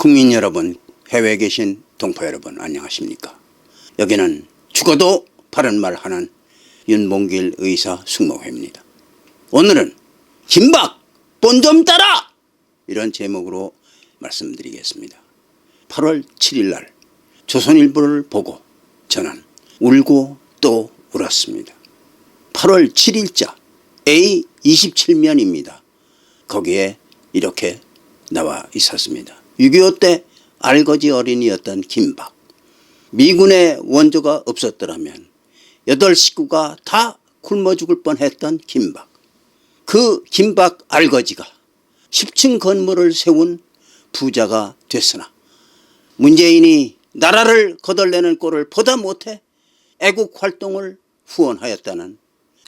국민 여러분, 해외에 계신 동포 여러분 안녕하십니까? 여기는 죽어도 바른 말 하는 윤봉길 의사 숙모회입니다. 오늘은 김박 본 좀 따라 이런 제목으로 말씀드리겠습니다. 8월 7일 날 조선일보를 보고 저는 울고 또 울었습니다. 8월 7일자 A27면입니다. 거기에 이렇게 나와 있었습니다. 6.25 때 알거지 어린이였던 김박. 미군의 원조가 없었더라면 여덟 식구가 다 굶어 죽을 뻔했던 김박. 그 김박 알거지가 10층 건물을 세운 부자가 됐으나 문재인이 나라를 거덜내는 꼴을 보다 못해 애국 활동을 후원하였다는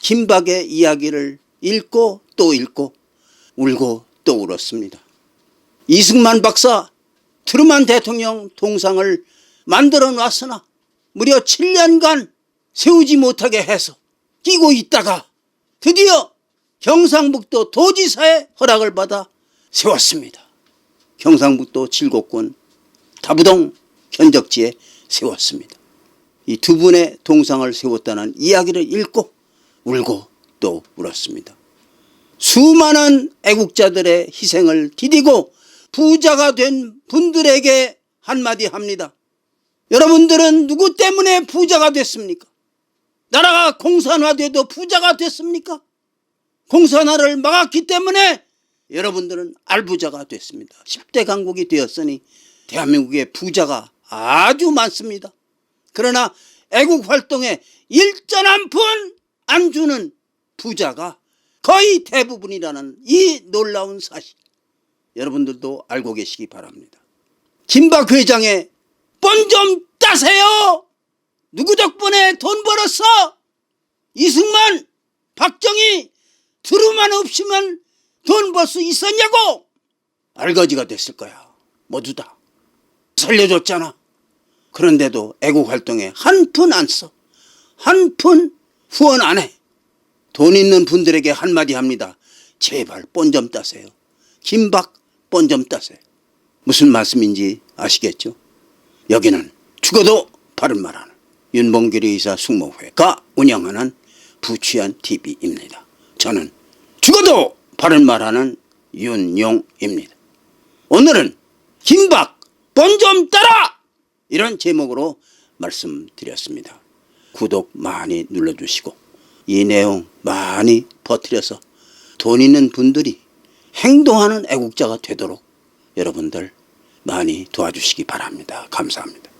김박의 이야기를 읽고 또 읽고 울고 또 울었습니다. 이승만 박사 트루만 대통령 동상을 만들어 놨으나 무려 7년간 세우지 못하게 해서 끼고 있다가 드디어 경상북도 도지사의 허락을 받아 세웠습니다. 경상북도 칠곡군 다부동 견적지에 세웠습니다. 이 두 분의 동상을 세웠다는 이야기를 읽고 울고 또 울었습니다. 수많은 애국자들의 희생을 디디고 부자가 된 분들에게 한마디 합니다. 여러분들은 누구 때문에 부자가 됐습니까? 나라가 공산화돼도 부자가 됐습니까? 공산화를 막았기 때문에 여러분들은 알부자가 됐습니다. 10대 강국이 되었으니 대한민국의 부자가 아주 많습니다. 그러나 애국 활동에 일전 한 푼 안 주는 부자가 거의 대부분이라는 이 놀라운 사실 여러분들도 알고 계시기 바랍니다. 김박 회장의 뻔 좀 따세요. 누구 덕분에 돈 벌었어? 이승만, 박정희, 두루만 없으면 돈 벌 수 있었냐고? 알거지가 됐을 거야. 모두 다. 살려줬잖아. 그런데도 애국 활동에 한 푼 안 써. 한 푼 후원 안 해. 돈 있는 분들에게 한마디 합니다. 제발 뻔좀 따세요. 김박 뻔좀 따세요. 무슨 말씀인지 아시겠죠? 여기는 죽어도 바른 말하는 윤봉길 의사 숙모회가 운영하는 부취한 TV입니다. 저는 죽어도 바른 말하는 윤용입니다. 오늘은 김박 본좀 따라 이런 제목으로 말씀드렸습니다. 구독 많이 눌러주시고 이 내용 많이 퍼뜨려서 돈 있는 분들이 행동하는 애국자가 되도록 여러분들 많이 도와주시기 바랍니다. 감사합니다.